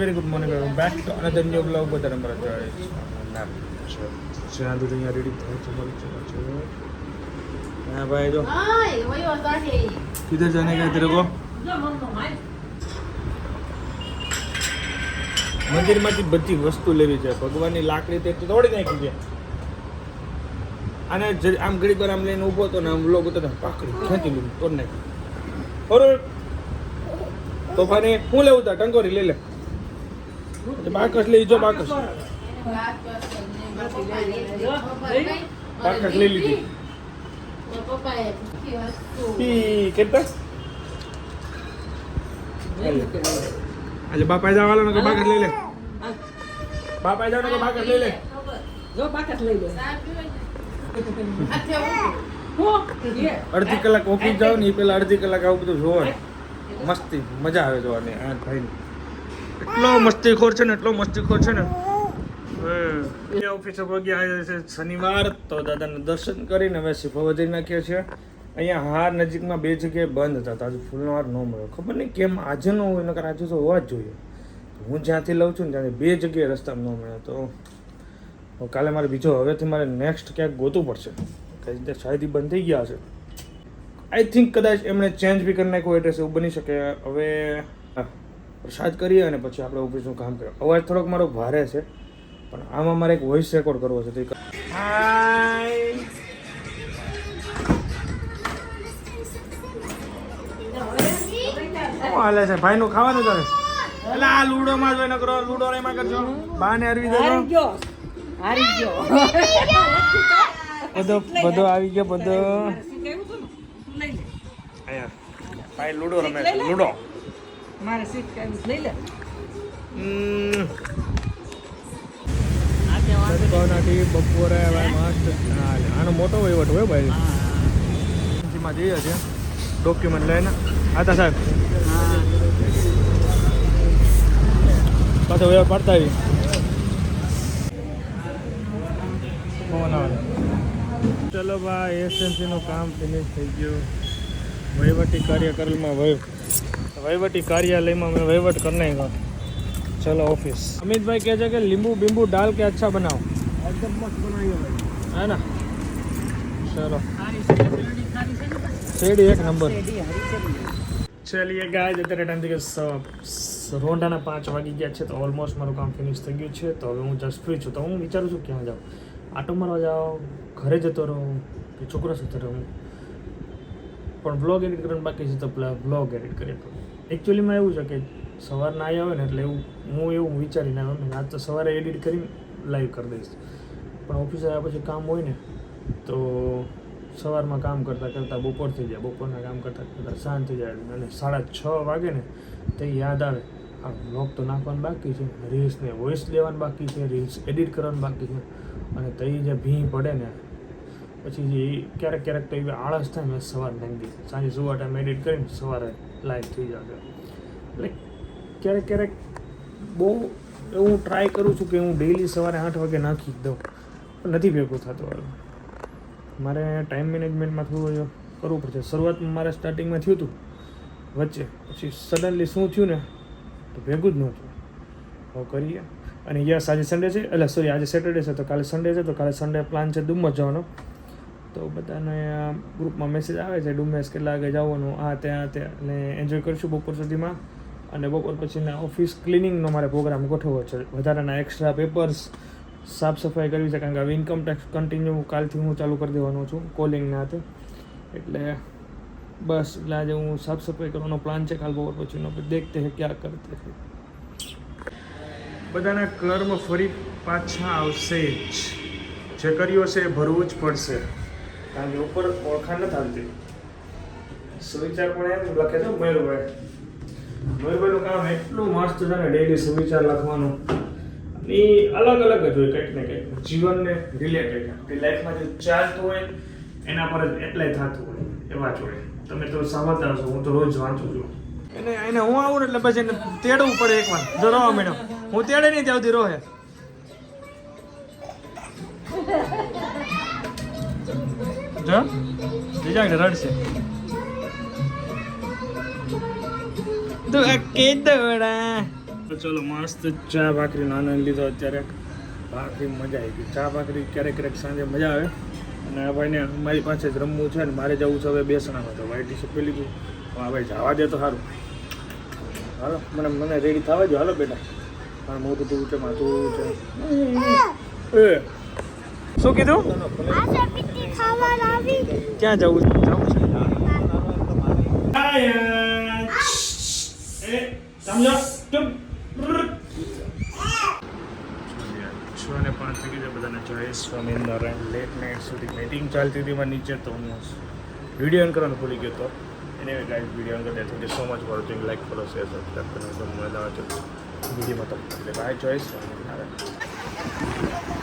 Guys morning. Good back to another new vlog. With the number of જોઈ જ્યાં સુધી અહીંયા રેડી થાય છે ચલો ચલો હા ભાઈ જો Ay, voy a bajar किधर जाने का तेरे को મંદિરમાંથી બધી વસ્તુ લેવી છે. ભગવાનની લાકડી તે તોડી નાખી છે. અને આમ ઘડી પર આમ લઈને ઊભો હતો ને આમ લોકો તો પાકડી ખેંચી લીધું તોડી નાખી. બરોબર તોફાને હું લેવું તા? ટંકોરી લઈ લે. બાકસ લઈ જો બાકસ બાકસ લઈ લીધી. આજે બાપા જવાનો ને લઈ લે. બાપા જવાનો કે બાકસ લઈ લે. જો બાકસ લઈ લે અડધી કલાક ઓફિસ જાવ ને એ પેલા અડધી કલાક આવું બધું જોવાનું. મસ્તી, મજા આવે જોવાની આ ભાઈ એટલો મસ્તીખોર છે ને, એટલો મસ્તીખોર છે ને. ઓફિસે પગ્યા આજે છે શનિવાર, તો દાદાને દર્શન કરીને હવે શિફો વધી નાખ્યો છે. અહીંયા હાર નજીકમાં બે જગ્યાએ બંધ હતા આજે ફૂલનો હાર ન મળ્યો. ખબર નહીં કેમ આજે ન હોય, નકર આજે તો હોવા જ જોઈએ. હું જ્યાંથી લઉં છું ને ત્યાંથી બે જગ્યાએ રસ્તામાં ન મળ્યો. તો કાલે મારે બીજો, હવેથી મારે નેક્સ્ટ ક્યાંક ગોતવું પડશે. કઈ રીતે? શાયદી બંધ થઈ ગયા હશે. આઈ થિંક કદાચ એમણે ચેન્જ બી કરી નાખ્યું એડ્રેસ એવું બની શકે. હવે પ્રસાદ કરીએ અને પછી આપણે ઓફિસનું કામ કરીએ. અવાજ થોડોક મારો ભારે છે પણ આમાં મારે એક વોઇસ રેકોર્ડ કરવો છે. તો હાલે છે? ભાઈનું ખાવાનું ચાલે એટલે આ લૂડોમાં જ હોય નકરો લૂડો એમાં કરજો. બાને હરવી દેજો હારી ગયો. બધો બધો આવી ગયો બધો. ને? ભાઈ લૂડો રમે લૂડો. મારે શીખાયું છે, લઈ લે. બપોરે મસ્ત આનો મોટો વહીવટ હોય ભાઈ. માં જઈએ છીએ ડોક્યુમેન્ટ લઈને. આતા સાહેબ. પાછો વ્યવહાર પડતા આવી. ચલો ભાઈ એસએમસી નું કામ ફિનિશ થઈ ગયું. વહીવટી કાર્યક્રમમાં વહી વહીવટી વહીવટ કરી નાખ્યો. ચલો ઓફિસ. અમિતભાઈ કહે છે કે લીંબુ બીંબુ ડાલ કે અચ્છા બનાવો? એકદમ મસ્ત બનાવ્યો ભાઈ. હે ના? ચલો. સારી છે શેરડી સારી છે એક નંબર. ચલીએ ગાય અત્યારે ટાઈમ થઈ ગયો સ- સ- પાંચ વાગી ગયા છે તો ઓલમોસ્ટ મારું કામ ફિનિશ થઈ ગયું છે. તો હવે હું જસ્ટ ફ્રી છું. તો હું વિચારું છું ક્યાં જાઉં. આટો મારવા જાઉં ઘરે જતો રહું કે છોકરા સાથે રહું? પણ બ્લોગ એડિટ કરવાનું બાકી છે તો બ્લોગ એડિટ કરીએ. એકચ્યુઅલીમાં એવું છે કે સવારના આવ્યા હોય ને એટલે એવું, હું એવું વિચારીને આવ્યો ને આજ તો સવારે એડિટ કરીને લાઈવ કરી દઈશ. પણ ઓફિસે આવ્યા પછી કામ હોય ને, તો સવારમાં કામ કરતાં કરતાં બપોર થઈ જાય. બપોરના કામ કરતાં કરતાં સાંજ થઈ જાય અને સાડા છ વાગે ને તે યાદ આવે. આ બ્લોગ તો નાખવાનું બાકી છે રીલ્સને વોઇસ લેવાનું બાકી છે રીલ્સ એડિટ કરવાનું બાકી છે. અને તઈ જે ભીં પડે ને પછી ક્યારેક ક્યારેક તો એવી આળસ થાય મેં સવાર નાખી સાંજે સુવા ટાઈમ એડિટ કરીને સવારે લાઈવ થઈ જાવ એટલે ક્યારેક ક્યારેક બહુ એવું ટ્રાય કરું છું કે હું ડેઈલી સવારે આઠ વાગે નાખી દઉં. પણ નથી ભેગું થતું મારે ટાઈમ મેનેજમેન્ટમાં થોડું કરવું પડશે. શરૂઆતમાં મારે સ્ટાર્ટિંગમાં થયું હતું. વચ્ચે. પછી સડનલી શું થયું ને? તો ભેગું જ નહોતું હવે કરીએ. અને યસ આજે સન્ડે છે? એટલે સોરી આજે સેટરડે છે, તો કાલે સન્ડે છે, તો કાલે સન્ડે પ્લાન છે ડુમ્મસ જવાનો. તો બધાને ગ્રુપમાં મેસેજ આવે છે ડુમેસ કેટલા વાગે જવાનું? આ, ત્યાં ત્યાં. અને એન્જોય કરીશું બપોર સુધીમાં. અને બપોર પછીના ઓફિસ ક્લિનિંગનો મારે પ્રોગ્રામ ગોઠવવો છે. વધારાના એક્સ્ટ્રા પેપર્સ સાફ સફાઈ કરવી છે, કારણ કે હવે ઇન્કમ ટેક્સ કન્ટિન્યુ કાલથી હું ચાલુ કરી દેવાનો છું કોલિંગના હાથે. એટલે બસ, એટલે આજે હું સાફ સફાઈ કરવાનો પ્લાન છે કાલ બપોર પછીનો દેખતે હે ક્યાં કરતે હે. બધાના કર્મ ફરી પાછા આવશે જ. જે કર્યો છે એ ભરવું જ પડશે. કારણ કે ઉપર ઓળખાણ નથી આવતી. સુવિચાર પણ એમ લખે છે મયુરભાઈ મયુરભાઈનું કામ એટલું મસ્ત છે ને ડેઈલી સુવિચાર લખવાનું. એ અલગ અલગ જ હોય કંઈક ને કંઈક. જીવનને રિલેટેડ કે લાઈફમાં જે ચાલતું હોય, એના પર જ એપ્લાય થતું હોય, એવા જ તમે તો સાંભળતા હશો, હું તો રોજ વાંચું છું. એને એને હું આવું એટલે પછી એને તેડવું પડે એકવાર જો રહો મેડમ હું તેડે નહીં ત્યાં સુધી રોહે. જો બીજા રડશે તો આ કે દોડા તો ચલો મસ્ત ચા ભાખરીનો આનંદ લીધો અત્યારે. ભાખરી મજા આવી ગઈ. ચા ભાખરી ક્યારેક ક્યારેક સાંજે મજા આવે. અને આ ભાઈને મારી પાસે જ રમવું છે ને મારે જવું છે હવે બેસણામાં તો વાઈટ ટી શર્ટ પહેરી લીધું. હા ભાઈ જવા દે તો સારું. હાલો મને મને રેડી થવા જો હાલો બેટા. મારું મોટું તું છે માથું છે. એ. શું કીધું? ક્યાં જવું છે? જવું છે એ સમજો ને પાંચ થઈ ગઈ બધાને જય સ્વામિનારાયણ. લેટ નાઇટ સુધી મીટિંગ ચાલતી હતી માં નીચે તો હું વીડિયો ઓન કરવાનું ભૂલી ગયો તો. એને ગાઈડ વીડિયો ઓન કરી thank you so much for watching like follow share subscribe કરવાનું તો મજા આવે છે વિડીયોમાં તો બાય જય સ્વામિનારાયણ.